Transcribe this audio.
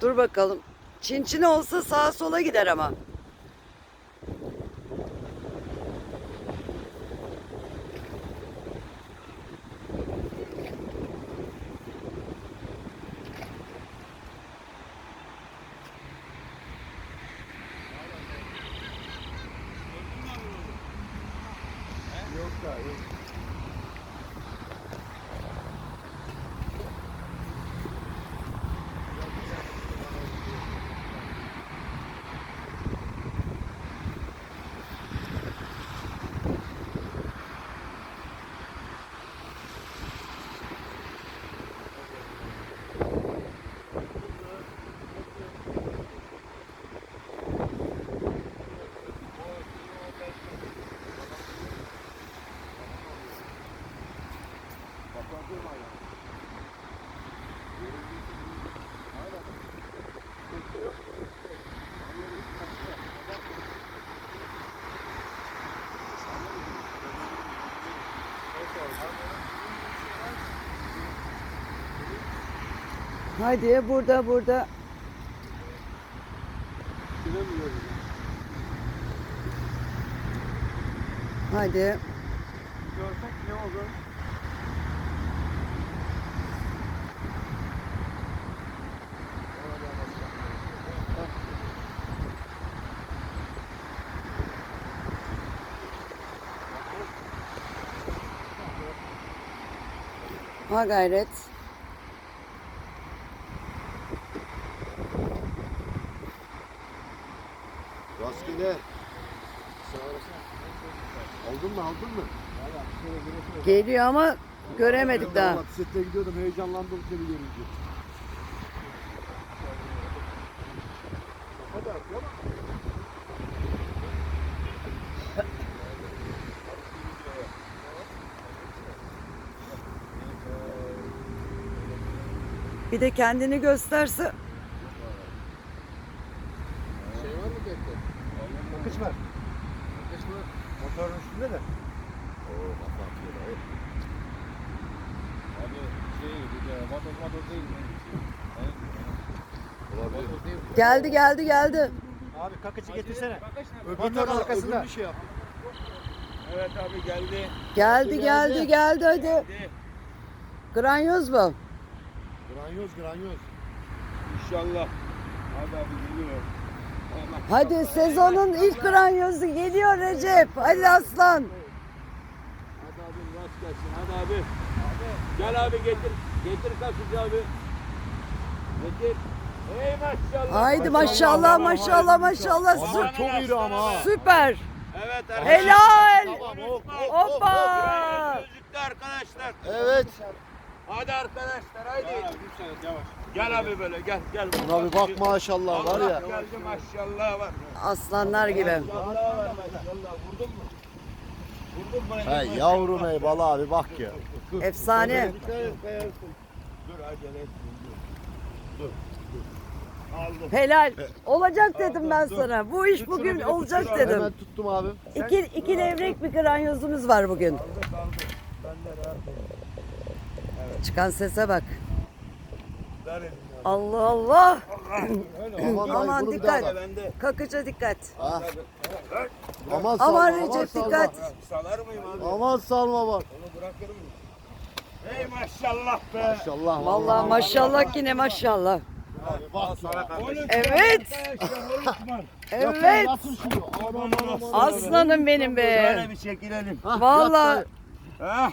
Dur bakalım. Çin çin olsa sağa sola gider ama. Hadi burada burada. Hadi. Görsek ne olur? Ha gayret. Rastgele. Aldın mı aldın mı? Geliyor ama göremedik daha. Bisiklete gidiyordum heyecanlandım seni görünce. Hadi atıyor. Bir de kendini gösterse. Şey var mı bekle? Bakış var. Bakış var. Motorun üstünde de. Oo kafa atıyor da. Abi şey bir de motor motor değil mi? Olabilir. Geldi geldi geldi. Abi kakıcı getirsene. Motorun arkasında. şey yap. Evet abi geldi. Geldi geldi geldi hadi. Geldi. Granyoz mu? Granyoz granyoz. İnşallah. Hadi abi geliyor. Hadi sezonun ilk granyozu geliyor Recep. Hadi aslan. Hadi abi rast gelsin. Hadi abi. Gel abi getir. Getir kasıcı abi. Getir. Ey maşallah. Haydi maşallah maşallah maşallah. Sü- çok iri ama süper. Evet Helal. Tamam hop hop. Hoppa. Gözüktü arkadaşlar. Evet. Hadi arkadaşlar haydi. Gel abi böyle gel gel. Buna bir bak maşallah var Allah ya. geldi maşallah var. Aslanlar gibi. Maşallah var maşallah. Vurdun mu? Vurdun mu? Hey yavrum ey bala abi bak ya. Efsane. Et. Dur acele. Dur. Dur. Aldım. Helal. Olacak dedim ben sana. Bu iş bugün olacak Hemen dedim. tuttum abi. İki, iki levrek bir granyozumuz var bugün. Aldım aldım. Ben de rahat. Çıkan sese bak. Allah Allah. Aman, dikkat. Kakıca dikkat. Ah. Aman salma. Aman aman Recep salma. dikkat. Salar mıyım abi? Aman salma bak. Onu bırakır mıyım? Ey maşallah be. Maşallah. Vallahi maşallah yine maşallah. Evet. Evet. Aslanım benim be. Şöyle bir çekilelim. Vallahi Ah